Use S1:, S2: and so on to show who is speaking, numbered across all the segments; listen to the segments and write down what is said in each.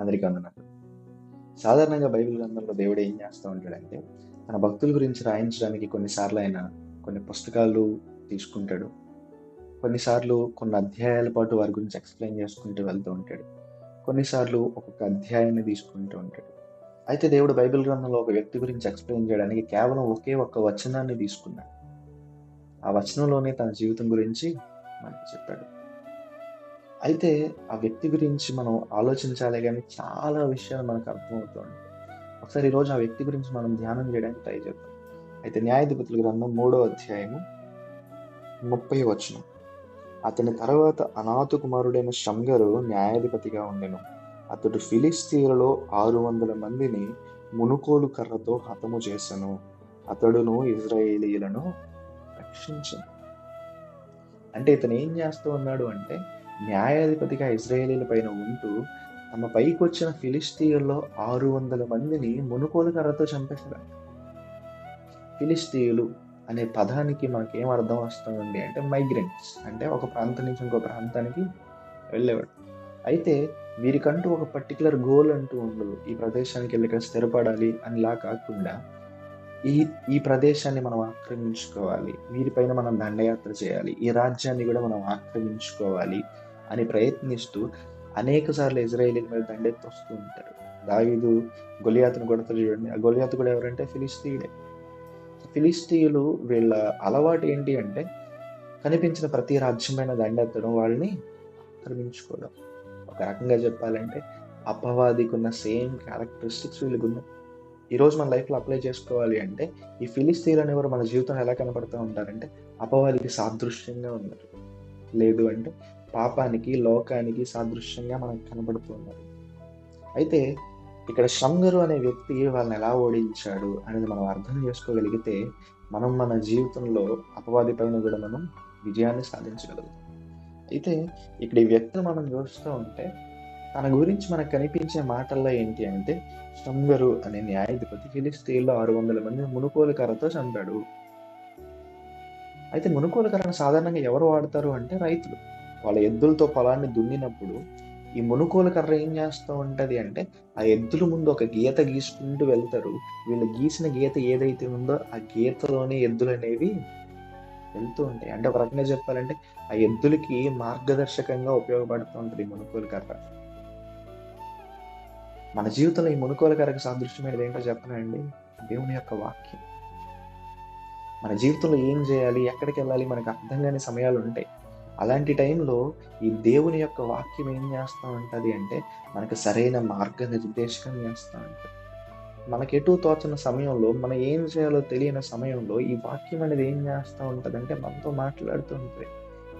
S1: అందరికీ వందనాలు. సాధారణంగా బైబిల్ గ్రంథంలో దేవుడు ఏం చేస్తూ ఉంటాడంటే తన భక్తుల గురించి రాయించడానికి కొన్నిసార్లు ఆయన కొన్ని పుస్తకాలు తీసుకుంటాడు. కొన్నిసార్లు కొన్ని అధ్యాయాల పాటు వారి గురించి ఎక్స్ప్లెయిన్ చేసుకుంటూ వెళ్తూ ఉంటాడు. కొన్నిసార్లు ఒక్కొక్క అధ్యాయాన్ని తీసుకుంటూ ఉంటాడు. అయితే దేవుడు బైబిల్ గ్రంథంలో ఒక వ్యక్తి గురించి ఎక్స్ప్లెయిన్ చేయడానికి కేవలం ఒకే ఒక్క వచనాన్ని తీసుకున్నాడు. ఆ వచనంలోనే తన జీవితం గురించి మనకి చెప్పాడు. అయితే ఆ వ్యక్తి గురించి మనం ఆలోచించాలి కానీ చాలా విషయాలు మనకు అర్థమవుతుంది. ఒకసారి ఈరోజు ఆ వ్యక్తి గురించి మనం ధ్యానం చేయడానికి ట్రై చేద్దాం. అయితే న్యాయాధిపతుల గ్రంథం మూడో అధ్యాయము ముప్పై వచనం. అతని తర్వాత అనాథ కుమారుడైన షంగరు న్యాయాధిపతిగా ఉండెను. అతడు ఫిలిస్తీన్లలో ఆరు వందల మందిని మునుకోలు కర్రతో హతము చేశాను అతడును ఇజ్రాయేలీలను రక్షించను. అంటే ఇతను ఏం చేస్తూ ఉన్నాడు అంటే న్యాయాధిపతిగా ఇజ్రాయేలీల పైన ఉంటూ తమ పైకి వచ్చిన ఫిలిస్తీయుల్లో ఆరు వందల మందిని మునుకోలు కర్రతో చంపేశారు. ఫిలిస్తీయులు అనే పదానికి మనకి ఏం అర్థం వస్తుంది అంటే మైగ్రెంట్స్ అంటే ఒక ప్రాంతం నుంచి ఇంకో ప్రాంతానికి వెళ్ళేవాడు అయితే వీరికంటూ ఒక పర్టికులర్ గోల్ అంటూ ఉండదు ఈ ప్రదేశానికి వెళ్ళి ఇక్కడ స్థిరపడాలి అనిలా కాకుండా ఈ ఈ ప్రదేశాన్ని మనం ఆక్రమించుకోవాలి వీరిపైన మనం దండయాత్ర చేయాలి ఈ రాజ్యాన్ని కూడా మనం ఆక్రమించుకోవాలి అని ప్రయత్నిస్తూ అనేక సార్లు ఇజ్రాయేలీల మీద దండెత్తి వస్తూ ఉంటారు దావీదు గొలియాతును కొడతారు చూడండి. ఆ గొలియాతు కూడా ఎవరంటే ఫిలిస్తీయుడే. ఫిలిస్తీయులు వీళ్ళ అలవాటు ఏంటి అంటే కనిపించిన ప్రతి రాజ్యమైన దండెత్తడం వాళ్ళని ఆక్రమించుకోవడం. ఒక రకంగా చెప్పాలంటే అపవాదికి ఉన్న సేమ్ క్యారెక్టరిస్టిక్స్ వీళ్ళకి ఉన్నాయి ఈరోజు మన లైఫ్లో అప్లై చేసుకోవాలి అంటే ఈ ఫిలిస్తీన్ అనేవారు మన జీవితంలో ఎలా కనపడుతూ ఉంటారంటే అపవాదికి సాదృశ్యంగా ఉన్నారు. లేదు అంటే పాపానికి లోకానికి సాదృశ్యంగా మనకు కనబడుతూ అయితే ఇక్కడ శంగరు అనే వ్యక్తి వాళ్ళని ఎలా ఓడించాడు అనేది మనం అర్థం చేసుకోగలిగితే మనం మన జీవితంలో అపవాది పైన కూడా మనం విజయాన్ని సాధించగలుగుతాం. అయితే ఇక్కడ ఈ వ్యక్తిని మనం చూస్తూ ఉంటే తన గురించి మనకు కనిపించే మాటల్లో ఏంటి అంటే శంగరు అనే న్యాయాధిపతి ఫిలిస్తీన్లో ఆరు వందల మంది మునుకోలు కర్రతో చంపాడు. అయితే మునుకోలు కర్రను సాధారణంగా ఎవరు వాడతారు అంటే రైతులు. వాళ్ళ ఎద్దులతో పొలాన్ని దున్నినప్పుడు ఈ మునుకోల కర్ర ఏం చేస్తూ ఉంటుంది అంటే ఆ ఎద్దుల ముందు ఒక గీత గీసుకుంటూ వెళ్తారు. వీళ్ళు గీసిన గీత ఏదైతే ఉందో ఆ గీతలోనే ఎద్దులు అనేవి వెళ్తూ ఉంటాయి. అంటే ఒక రకంగా చెప్పాలంటే ఆ ఎద్దులకి మార్గదర్శకంగా ఉపయోగపడుతూ ఉంటుంది ఈ మునుకోల కర్ర. మన జీవితంలో ఈ మునుకోల కర్రకు సాదృశ్యమైనది ఏంటో చెప్పనండి దేవుని యొక్క వాక్యం. మన జీవితంలో ఏం చేయాలి ఎక్కడికి వెళ్ళాలి మనకు అర్థం కాని సమయాలు ఉంటాయి. అలాంటి టైంలో ఈ దేవుని యొక్క వాక్యం ఏం చేస్తూ ఉంటుంది అంటే మనకు సరైన మార్గనిర్దేశకం చేస్తూ ఉంటుంది. మనకి ఎటు తోచిన సమయంలో మనం ఏం చేయాలో తెలియని సమయంలో ఈ వాక్యం అనేది ఏం చేస్తూ ఉంటుంది అంటే మనతో మాట్లాడుతూ ఉంటుంది.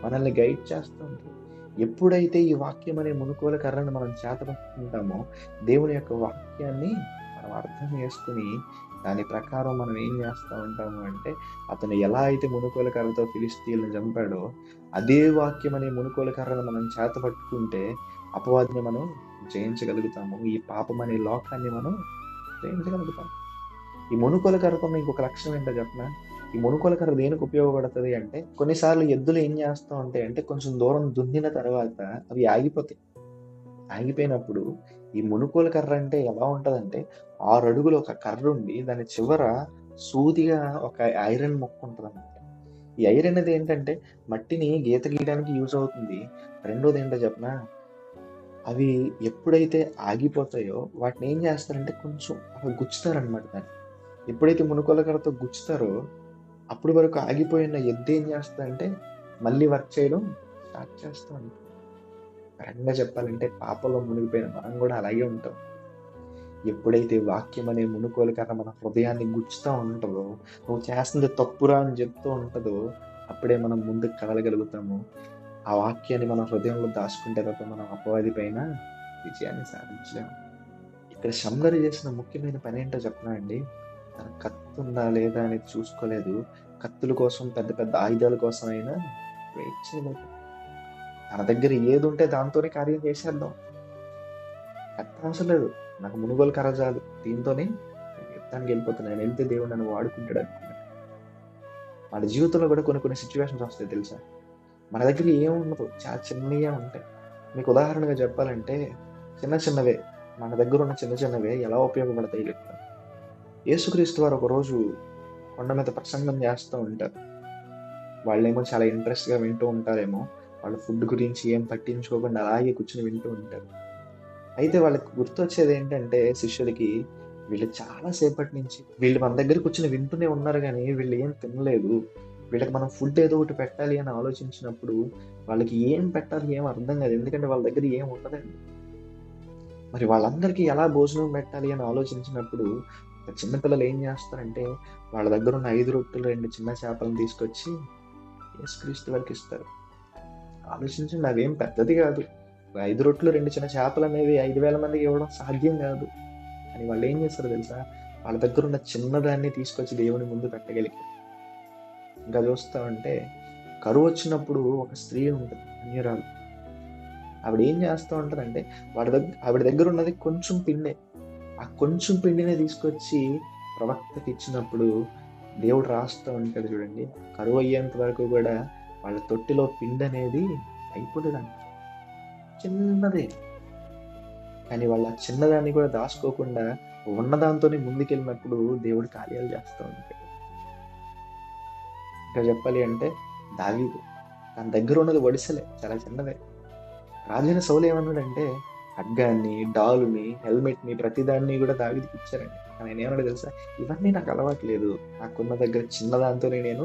S1: మనల్ని గైడ్ చేస్తూ ఉంటుంది. ఎప్పుడైతే ఈ వాక్యం అనే మునుకోల కర్రను మనం చేతపట్టుకుంటామో దేవుని యొక్క వాక్యాన్ని మనం అర్థం చేసుకుని దాని ప్రకారం మనం ఏం చేస్తూ ఉంటాము అంటే అతను ఎలా అయితే మునుకోల కర్రతో ఫిలిస్తీన్లు చంపాడో అదే వాక్యం అనే మునుకోల కర్రను మనం చేత పట్టుకుంటే అపవాదిని మనం జయించగలుగుతాము. ఈ పాపం అనే లోకాన్ని మనం జయించగలుగుతాం ఈ మునుకోల కర్రకున్న ఇంకొక లక్షణం ఏంటో చెప్పిన? ఈ మునుకోల కర్ర దేనికి ఉపయోగపడుతుంది అంటే కొన్నిసార్లు ఎద్దులు ఏం చేస్తూ ఉంటాయి అంటే కొంచెం దూరం దున్నిన తర్వాత అవి ఆగిపోతాయి. ఆగిపోయినప్పుడు ఈ మునుకోల కర్ర అంటే ఎలా ఉంటుందంటే ఆరు అడుగులు ఒక కర్ర ఉండి దాని చివర సూదిగా ఒక ఐరన్ ముక్క ఉంటుంది అనమాట ఈ ఐరన్ అనేది ఏంటంటే మట్టిని గీత గీయడానికి యూజ్ అవుతుంది. రెండోది ఏంటో చెప్పనా? అవి ఎప్పుడైతే ఆగిపోతాయో వాటిని ఏం చేస్తారంటే కొంచెం అవి గుచ్చుతారనమాట దాన్ని. ఎప్పుడైతే మునుకోల కర్రతో గుచ్చుతారో అప్పటి వరకు ఆగిపోయిన ఎద్దు ఏం చేస్తుందంటే మళ్ళీ వర్క్ చేయడం స్టార్ట్ చేస్తూ కరెక్ట్గా చెప్పాలంటే పాపలో మునిగిపోయిన మనం కూడా అలాగే ఉంటాం. ఎప్పుడైతే వాక్యం అనే మునుకోలు కన్నా మన హృదయాన్ని గుచ్చుతూ ఉంటుందో నువ్వు చేస్తుంది తప్పురా అని చెప్తూ ఉంటుందో అప్పుడే మనం ముందుకు కదలగలుగుతాము. ఆ వాక్యాన్ని మన హృదయంలో దాచుకుంటే తప్ప మనం అపవాది పైన విజయాన్ని సాధించలేము ఇక్కడ శంగరు చేసిన ముఖ్యమైన పని ఏంటో చెప్పనా అండి? తన కత్తి ఉందా లేదా అనేది చూసుకోలేదు. కత్తుల కోసం పెద్ద పెద్ద ఆయుధాల కోసం అయినా వెయిట్ చేయలేదు తన దగ్గర ఏది ఉంటే దాంతోనే కార్యం చేసేద్దాం. కత్తి అవసరం లేదు. నాకు మునుగోలు కర్ర చాలు దీంతోనే యుద్ధానికి వెళ్ళిపోతున్నాను వెళ్తే దేవుడు నన్ను వాడుకుంటాడు అనుకున్నాను మన జీవితంలో కూడా కొన్ని కొన్ని సిచ్యువేషన్స్ వస్తాయి తెలుసా? మన దగ్గర ఏముండదు. చాలా చిన్నవే ఉంటాయి. మీకు ఉదాహరణగా చెప్పాలంటే చిన్న చిన్నవే. మన దగ్గర ఉన్న చిన్న చిన్నవే ఎలా ఉపయోగపడతాయి చెప్తాను యేసుక్రీస్తు వారు ఒకరోజు కొండ మీద ప్రసంగం చేస్తూ ఉంటారు. వాళ్ళేమో చాలా ఇంట్రెస్ట్గా వింటూ ఉంటారేమో. వాళ్ళ ఫుడ్ గురించి ఏం పట్టించుకోకుండా అలాగే కూర్చుని వింటూ ఉంటారు. అయితే వాళ్ళకి గుర్తొచ్చేది ఏంటంటే శిష్యులకి వీళ్ళు చాలా సేపటి నుంచి వీళ్ళు మన దగ్గర కూర్చుని వింటూనే ఉన్నారు కానీ వీళ్ళు ఏం తినలేదు. వీళ్ళకి మనం ఫుడ్ ఏదో ఒకటి పెట్టాలి అని ఆలోచించినప్పుడు వాళ్ళకి ఏం పెట్టాలి ఏం అర్థం కాదు. ఎందుకంటే వాళ్ళ దగ్గర ఏం ఉండదండి. మరి వాళ్ళందరికీ ఎలా భోజనం పెట్టాలి అని ఆలోచించినప్పుడు చిన్నపిల్లలు ఏం చేస్తారంటే వాళ్ళ దగ్గర ఉన్న ఐదు రొట్టెలు రెండు చిన్న చేపలను తీసుకొచ్చి యేసుక్రీస్తు వారికి ఇస్తారు. ఆలోచించండి అవేం పెద్దది కాదు. ఐదు రొట్లు రెండు చిన్న చేపలు అనేవి ఐదు వేల మందికి ఇవ్వడం సాధ్యం కాదు. అని వాళ్ళు ఏం చేస్తారు తెలుసా? వాళ్ళ దగ్గర ఉన్న చిన్నదాన్ని తీసుకొచ్చి దేవుని ముందు పెట్టగలిగారు. ఇంకా చూస్తా ఉంటే కరువు వచ్చినప్పుడు ఒక స్త్రీ ఉంటుంది అన్యరాలు. ఆవిడ ఏం చేస్తూ ఉంటుందంటే వాడి దగ్గర ఆవిడ దగ్గర ఉన్నది కొంచెం పిండే. ఆ కొంచెం పిండినే తీసుకొచ్చి ప్రవక్తకి ఇచ్చినప్పుడు దేవుడు రాస్తూ ఉంటాడు చూడండి. కరువు అయ్యేంత వరకు కూడా వాళ్ళ తొట్టిలో పిండి అనేది అయిపోలేదంట చిన్నదే. కానీ వాళ్ళ చిన్నదాన్ని కూడా దాచుకోకుండా ఉన్నదాంతోనే ముందుకెళ్ళినప్పుడు దేవుడు కార్యాలు చేస్తూ ఉంటాడు ఇంకా చెప్పాలి అంటే దావీదు తన దగ్గర ఉన్నది ఒడిసలే చాలా చిన్నదే. రాజైన సౌలు ఏమన్నాడంటే ఖడ్గాన్ని డాలుని హెల్మెట్ని ప్రతిదాన్ని కూడా దావీదికి ఇచ్చారండి. ఆయన ఏమన్నాడు తెలుసా? ఇవన్నీ నాకు అలవాట్లేదు నాకున్న దగ్గర చిన్నదాంతోనే నేను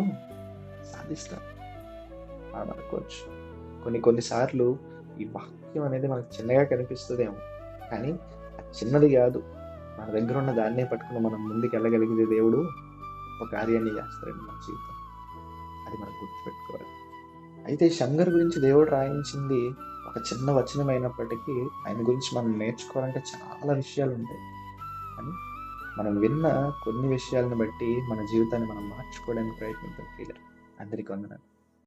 S1: సాధిస్తాను. మనం అనుకోవచ్చు కొన్ని కొన్నిసార్లు ఈ వాక్యం అనేది మనకు చిన్నగా కనిపిస్తుందేమో. కానీ అది చిన్నది కాదు. మన దగ్గర ఉన్న దాన్నే పట్టుకుని మనం ముందుకు వెళ్ళగలిగితే దేవుడు ఒక కార్యాన్ని చేస్తారండి మన జీవితం అది మనం గుర్తుపెట్టుకోవాలి. అయితే శంకర్ గురించి దేవుడు రాయించింది ఒక చిన్న వచనమైనప్పటికీ ఆయన గురించి మనం నేర్చుకోవాలంటే చాలా విషయాలు ఉంటాయి. కానీ మనం విన్న కొన్ని విషయాలను బట్టి మన జీవితాన్ని మనం మార్చుకోవడానికి ప్రయత్నిద్దాం. అందరికీ వందనాలు.